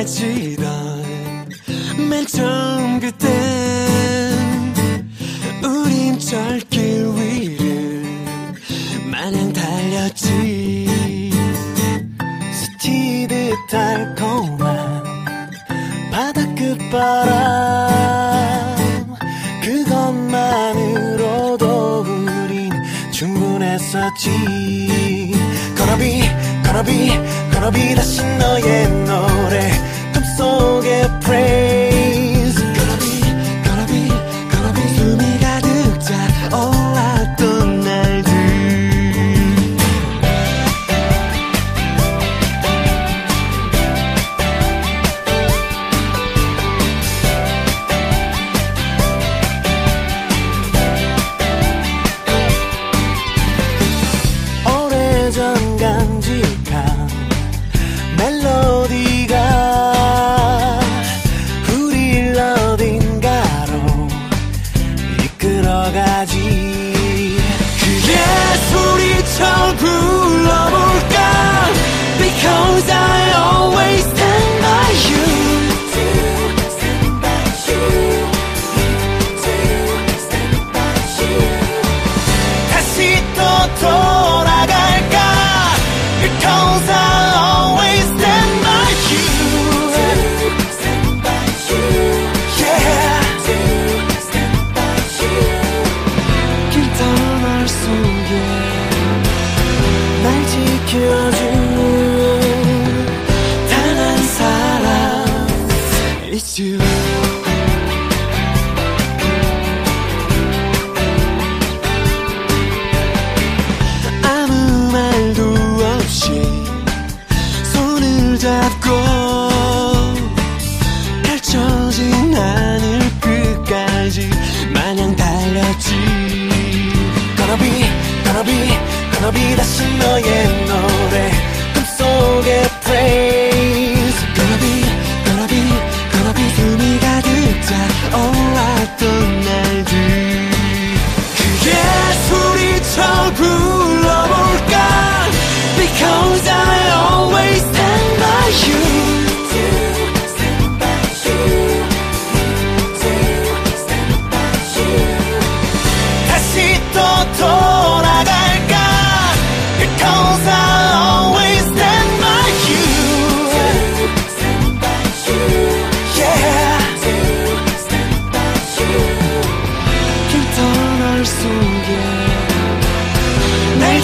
빠지던 맨 처음 그땐 우린 절길 위를 마냥 달렸지. 스치듯 달콤한 바다 끝바람 그것만으로도 우린 충분했었지. be, gonna be 다시 너의 이끌어가지. 그의 소리쳐 불러볼까 잡고 펼쳐진 하늘 끝까지 마냥 달렸지. Gonna be, gonna be, gonna be 다시 너의 노래. 꿈속에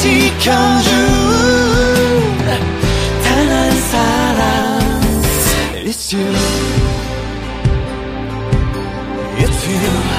지켜준 단 한 사람 It's you It's you